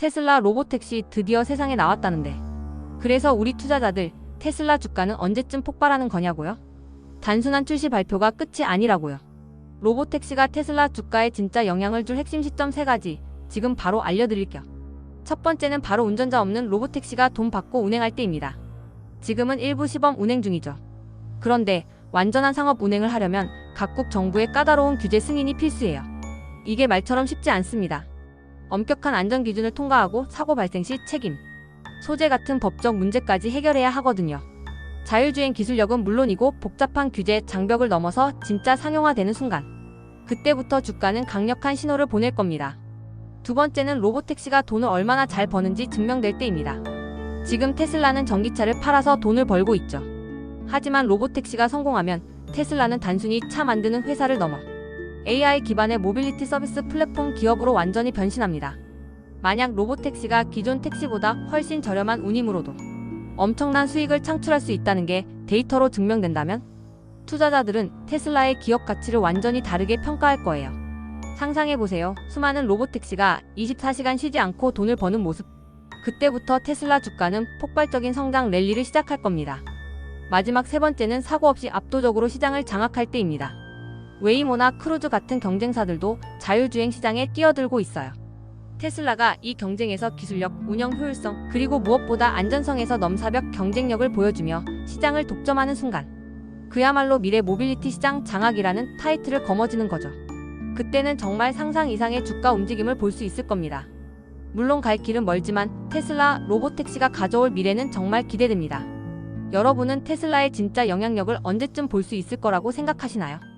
테슬라 로보택시 드디어 세상에 나왔다는데. 그래서 우리 투자자들 테슬라 주가는 언제쯤 폭발하는 거냐고요? 단순한 출시 발표가 끝이 아니라고요. 로보택시가 테슬라 주가에 진짜 영향을 줄 핵심 시점 세 가지 지금 바로 알려드릴게요. 첫 번째는 바로 운전자 없는 로보택시가 돈 받고 운행할 때입니다. 지금은 일부 시범 운행 중이죠. 그런데 완전한 상업 운행을 하려면 각국 정부의 까다로운 규제 승인이 필수예요. 이게 말처럼 쉽지 않습니다. 엄격한 안전 기준을 통과하고 사고 발생 시 책임, 소재 같은 법적 문제까지 해결해야 하거든요. 자율주행 기술력은 물론이고 복잡한 규제 장벽을 넘어서 진짜 상용화되는 순간, 그때부터 주가는 강력한 신호를 보낼 겁니다. 두 번째는 로보택시가 돈을 얼마나 잘 버는지 증명될 때입니다. 지금 테슬라는 전기차를 팔아서 돈을 벌고 있죠. 하지만 로보택시가 성공하면 테슬라는 단순히 차 만드는 회사를 넘어 AI 기반의 모빌리티 서비스 플랫폼 기업으로 완전히 변신합니다. 만약 로보택시가 기존 택시보다 훨씬 저렴한 운임으로도 엄청난 수익을 창출할 수 있다는 게 데이터로 증명된다면 투자자들은 테슬라의 기업 가치를 완전히 다르게 평가할 거예요. 상상해보세요. 수많은 로보택시가 24시간 쉬지 않고 돈을 버는 모습. 그때부터 테슬라 주가는 폭발적인 성장 랠리를 시작할 겁니다. 마지막 세 번째는 사고 없이 압도적으로 시장을 장악할 때입니다. 웨이모나 크루즈 같은 경쟁사들도 자율주행 시장에 뛰어들고 있어요. 테슬라가 이 경쟁에서 기술력, 운영 효율성, 그리고 무엇보다 안전성에서 넘사벽 경쟁력을 보여주며 시장을 독점하는 순간 그야말로 미래 모빌리티 시장 장악이라는 타이틀을 거머쥐는 거죠. 그때는 정말 상상 이상의 주가 움직임을 볼 수 있을 겁니다. 물론 갈 길은 멀지만 테슬라 로보택시가 가져올 미래는 정말 기대됩니다. 여러분은 테슬라의 진짜 영향력을 언제쯤 볼 수 있을 거라고 생각하시나요?